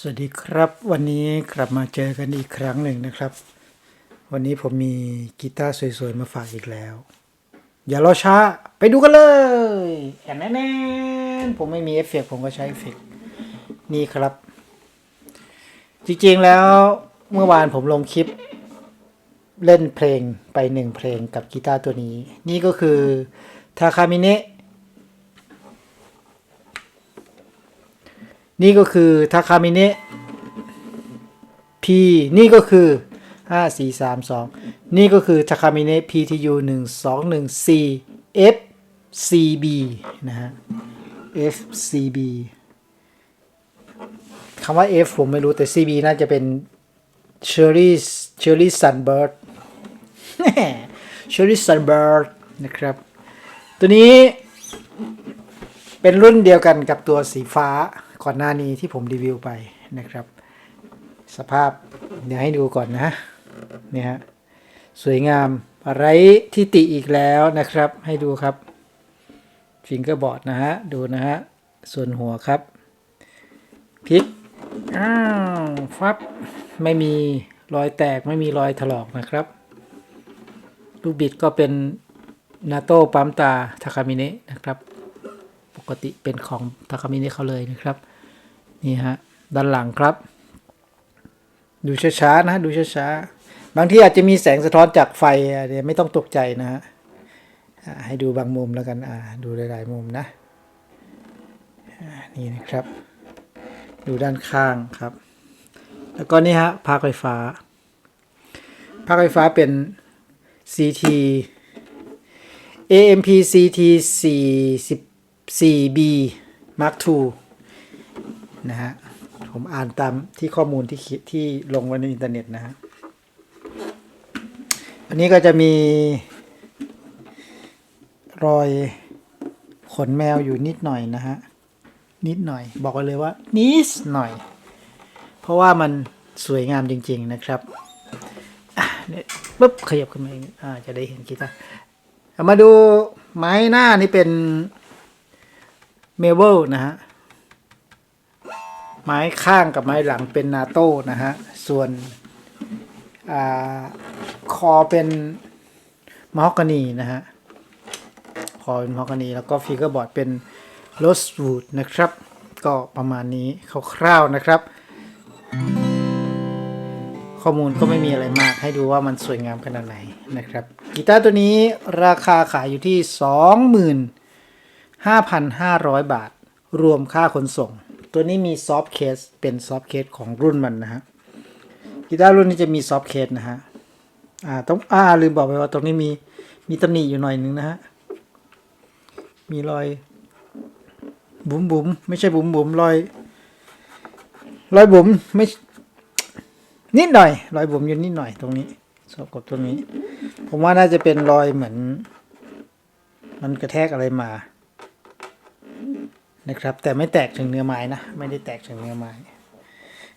สวัสดีครับวันนี้กลับมาเจอกันอีกครั้งหนึ่งนะครับ วันนี้ผมมีกีตาร์สวยๆ มาฝากอีกแล้ว อย่ารอช้า ไปดูกันเลยแอนแน่ๆผมไม่มีเอฟเฟกผมก็ใช้เอฟเฟกนี่ครับ จริงๆแล้วเมื่อวานผมลงคลิป เล่นเพลงไปหนึ่งเพลงกับกีตาร์ตัวนี้ นี่ก็คือทาคามิเนะ นี่ก็คือทาคามิเนะ P นี่ก็คือ 5 4 3 2 นี่ก็คือทาคามิเนะ PTU 1 2 1 C FCB นะฮะ FCB คำว่า F ผมไม่รู้แต่ CB น่าจะเป็น Cherry Cherry Sunbird Cherry Sunbird นะครับ ตัวนี้เป็นรุ่นเดียวกันกับตัวสีฟ้า ก่อนหน้านี้ที่ผมรีวิวไปนะครับ สภาพเดี๋ยวให้ดูก่อนนะเนี่ยฮะสวยงามไรที่ติอีกแล้วนะครับ ให้ดูครับฟิงเกอร์บอร์ดนะฮะ ดูนะฮะ ส่วนหัวครับพลิกอ้าวฟับ ไม่มีรอยแตกไม่มีรอยถลอกนะครับ ลูกบิดก็เป็นนาโต้ปั๊มตาทาคามิเนะนะครับ ปกติเป็นของทาคามิเนะเขาเลยนะครับ นี่ฮะด้านหลังครับ ดูช้าๆนะดูช้าๆบางที่อาจจะมีแสงสะท้อนจากไฟเดี๋ยวไม่ต้องตกใจนะฮะให้ดูบางมุมแล้วกันอ่าดูหลายๆมุมนะนี่นะครับ ดูด้านข้างครับ แล้วก็นี่ฮะภาคไฟฟ้าภาคไฟฟ้าเป็น CT AMP CT 44B Mark II นะฮะ ผมอ่านตามที่ข้อมูลที่ที่ลงไว้ในอินเทอร์เน็ตนะฮะ อันนี้ก็จะมี รอยขนแมวอยู่นิดหน่อยนะฮะ นิดหน่อย บอกไว้เลยว่า นิดหน่อย เพราะว่ามันสวยงามจริง ๆ นะครับปุ๊บขยับขึ้นมาอ่าจะได้เห็นกีตาร์มาดูไม้หน้านี่เป็นเมเบิลนะฮะ ไม้ข้างกับไม้หลังเป็นนาโต้นะฮะ ส่วนอคอเป็นมอฮอกกานีนะฮะ คอเป็นมอฮอกกานี แล้วก็ฟิกเกอร์บอร์ดเป็นโรสวูดนะครับ ก็ประมาณนี้คร่าวๆนะครับ ข้อมูลก็ไม่มีอะไรมากให้ดูว่ามันสวยงามขนาดไหนนะครับ กีตาร์ตัวนี้ราคาขายอยู่ที่ 25,500 บาท รวมค่าขนส่ง ตัวนี้มีซอฟต์เคสเป็นซอฟต์เคสของรุ่นมันนะฮะกีตาร์รุ่นนี้จะมีซอฟต์เคสนะฮะอ่าต้องอ่าลืมบอกไปว่าตรงนี้มีมีตำหนิอยู่หน่อยนึงนะฮะมีรอยบุ๋มบุ๋มไม่ใช่บุ๋มบุ๋มรอย รอยบุ๋มไม่นิดหน่อย รอยบุ๋มอยู่นิดหน่อยตรงนี้สอบกดตรงนี้ ผมว่าน่าจะเป็นรอยเหมือน มันกระแทกอะไรมา นะครับ แต่ไม่แตกถึงเนื้อไม้นะ ไม่ได้แตกถึงเนื้อไม้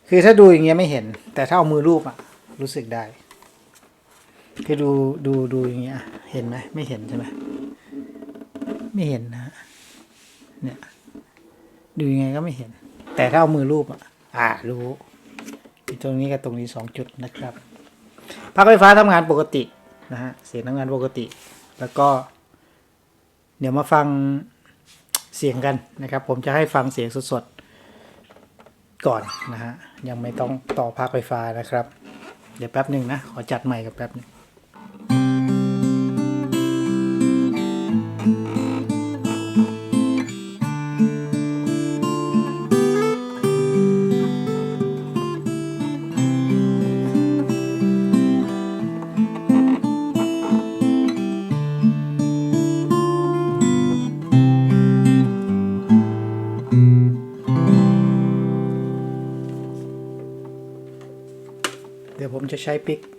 คือถ้าดูอย่างเงี้ยไม่เห็น แต่ถ้าเอามือรูปอะรู้สึกได้ คือดูดูดูอย่างเงี้ย เห็นไหมไม่เห็นใช่ไหมไม่เห็นนะเนี่ยดูยังไงก็ไม่เห็น แต่ถ้าเอามือรูปอะอ่ารู้ตรงนี้กับตรงนี้สองจุดนะครับปลั๊กไฟฟ้าทำงานปกตินะฮะเสียงทำงานปกติ แล้วก็ เดี๋ยวมาฟัง เสียงกันนะครับ ผมจะให้ฟังเสียงสดๆก่อนนะฮะยังไม่ต้องต่อพักไฟฟ้านะครับ เดี๋ยวแป๊บหนึ่งนะ ขอจัดใหม่กับแป๊บหนึง เดี๋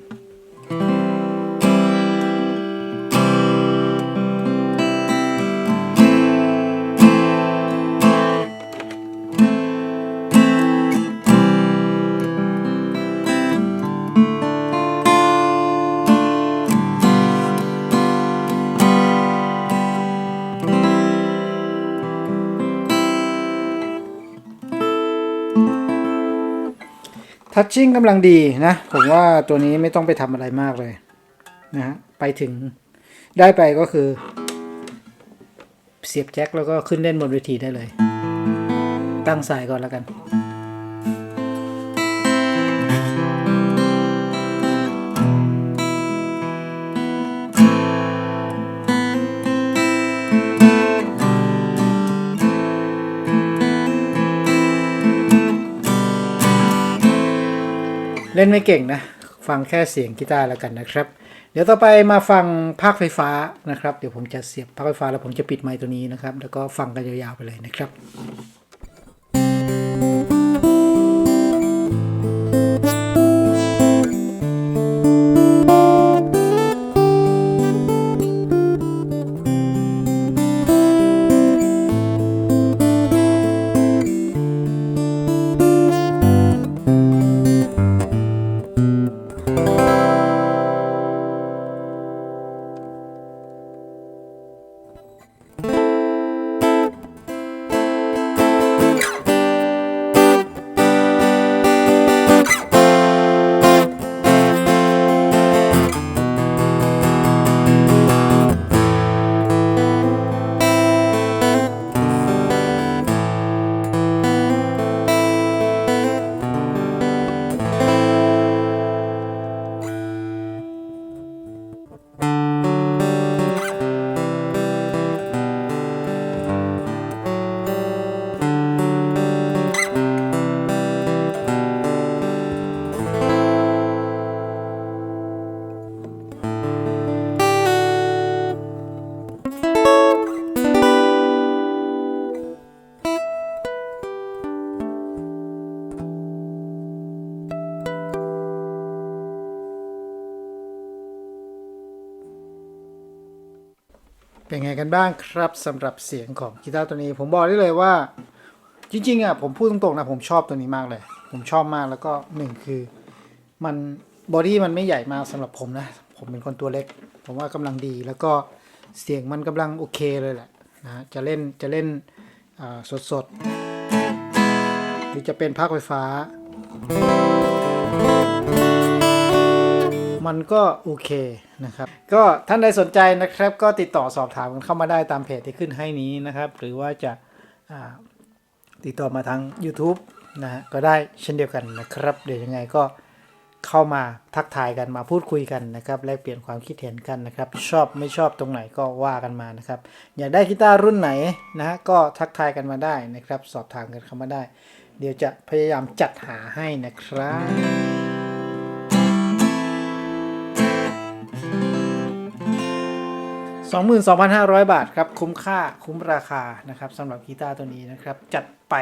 ทัชชิ่งกำลังดีนะ ผมว่าตัวนี้ไม่ต้องไปทำอะไรมากเลยนะฮะไปถึงได้ไปก็คือ เสียบแจ็คแล้วก็ขึ้นเล่นบนเวทีได้เลย ตั้งสายก่อนแล้วกัน ล่นไม่เก่งนะ ฟังแค่เสียงกีตาร์แล้วกันนะครับ เดี๋ยวต่อไปมาฟังภาคไฟฟ้านะครับ เดี๋ยวผมจะเสียบภาคไฟฟ้าแล้วผมจะปิดไมค์ตัวนี้นะครับ แล้วก็ฟังกันยาวๆไปเลยนะครับ เป็นไงกันบ้างครับสำหรับเสียงของกีตาร์ตัวนี้ ผมบอกได้เลยว่า จริงๆอะผมพูดตรงๆนะผมชอบตัวนี้มากเลย ผมชอบมากแล้วก็หนึ่งคือ มันบอดี้มันไม่ใหญ่มากสำหรับผมนะ ผมเป็นคนตัวเล็ก ผมว่ากำลังดีแล้วก็เสียงมันกำลังโอเคเลยแหละนะจะเล่นจะเล่นสดสดๆหรือจะเป็นภาคไฟฟ้า มันก็โอเค นะครับ ก็ท่านใดสนใจนะครับก็ติดต่อสอบถามกันเข้ามาได้ตามเพจที่ขึ้นให้นี้นะครับ หรือว่าจะาติดต่อมาทาง YouTube นะฮะก็ได้เช่นเดียวกันนะครับ เดี๋ยวยังไงก็เข้ามาทักทายกันมาพูดคุยกันนะครับแลกเปลี่ยนความคิดเห็นกันนะครับ ชอบไม่ชอบตรงไหนก็ว่ากันมานะครับ อยากได้กีตาร์รุ่นไหนนะฮะก็ทักทายกันมาได้นะครับ สอบถามกันเข้ามาได้ เดี๋ยวจะพยายามจัดหาให้นะครับ 22,500 บาทครับ คุ้มค่าคุ้มราคานะครับสำหรับกีตาร์ตัวนี้นะครับ จัดไป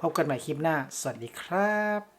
พบกันใหม่คลิปหน้า สวัสดีครับ